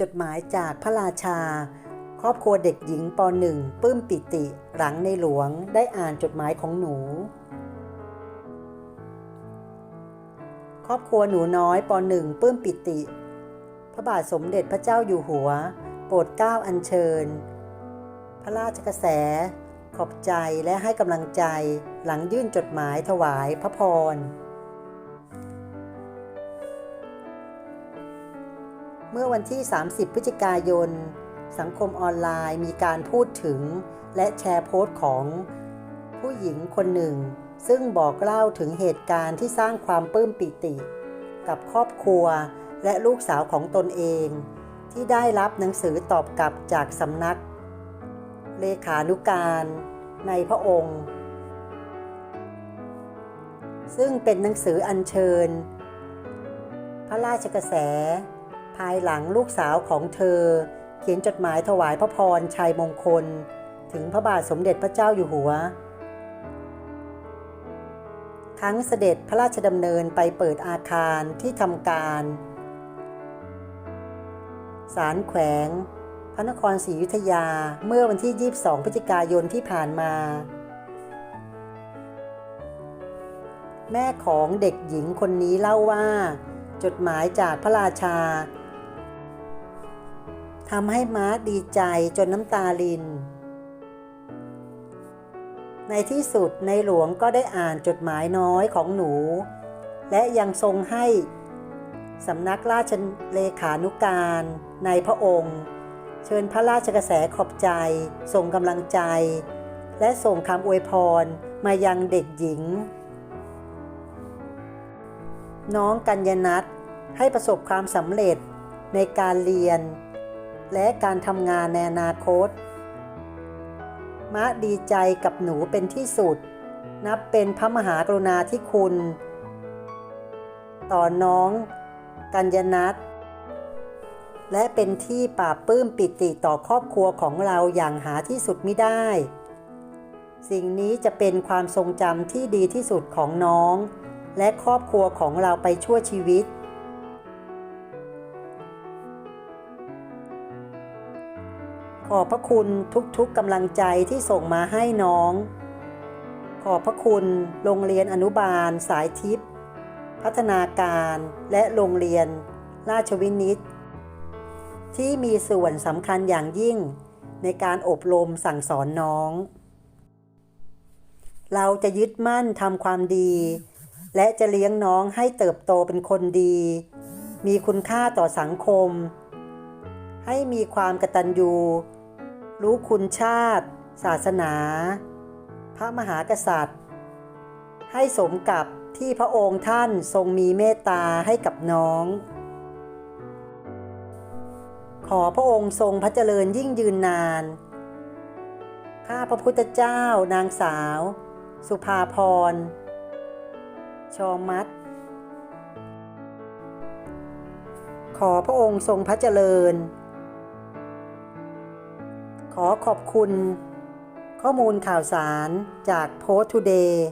จดหมายจากพระราชา ครอบครัวเด็กหญิงป .1 ปื้มปิติ หลังในหลวงได้อ่านจดหมายของหนู ครอบครัวหนูน้อยป .1 ปื้มปิติ พระบาทสมเด็จพระเจ้าอยู่หัว โปรดเกล้าอัญเชิญ พระราชกระแส ขอบใจและให้กำลังใจหลังยื่นจดหมายถวายพระพร เมื่อวันที่ 30 พฤศจิกายน สังคมออนไลน์มีการพูดถึง และแชร์โพสต์ของผู้หญิงคนหนึ่ง ซึ่งบอกเล่าถึงเหตุการณ์ที่สร้างความปลื้มปิติ กับครอบครัวและลูกสาวของตนเอง ที่ได้รับหนังสือตอบกลับจากสำนัก เลขานุการในพระองค์ ซึ่งเป็นหนังสืออัญเชิญ พระราชกระแสายหลังลูกสาวของเธอ เขียนจดหมายถวายพระพรชัยมงคล ถึงพระบาทสมเด็จพระเจ้าอยู่หัว ทั้งเสด็จพระราชดำเนินไปเปิดอาคารที่ทำการศาลแขวง พระนครศรีอยุธยาเมื่อวันที่ 22 พฤศจิกายนที่ผ่านมา แม่ของเด็กหญิงคนนี้เล่าว่า จดหมายจากพระราชา ทำให้ม้าดีใจจนน้ำตาลิน ในที่สุดในหลวงก็ได้อ่านจดหมายน้อยของหนู และยังทรงให้สำนักราชเลขานุการในพระองค์ เชิญพระราชกระแสขอบใจส่งกำลังใจ และส่งคำอวยพรมายังเด็กหญิง น้องกัญญนัทให้ประสบความสำเร็จในการเรียน และการทำงานในอนาคต มะดีใจกับหนูเป็นที่สุด นับเป็นพระมหากรุณาธิคุณ ต่อน้อง กัญญนัทและเป็นที่ปราบปลื้มปิติต่อครอบครัวของเราอย่างหาที่สุดไม่ได้ สิ่งนี้จะเป็นความทรงจำที่ดีที่สุดของน้อง และครอบครัวของเราไปชั่วชีวิต ขอบพระคุณทุกๆกำลังใจที่ส่งมาให้น้อง ขอบพระคุณโรงเรียนอนุบาล สายทิพย์พัฒนาการและโรงเรียน ราชวินิต ที่มีส่วนสำคัญอย่างยิ่งในการอบรมสั่งสอนน้อง เราจะยึดมั่นทำความดี และจะเลี้ยงน้องให้เติบโตเป็นคนดี มีคุณค่าต่อสังคม ให้มีความกตัญญู รู้คุณชาติ ศาสนา พระมหากษัตริย์ ให้สมกับที่พระองค์ท่านทรงมีเมตตาให้กับน้อง ขอพระองค์ทรงพระเจริญยิ่งยืนนาน ข้าพระพุทธเจ้านางสาว สุภาพร ชอมัด ขอพระองค์ทรงพระเจริญ ขอขอบคุณ ข้อมูลข่าวสารจากโพสต์ทูเดย์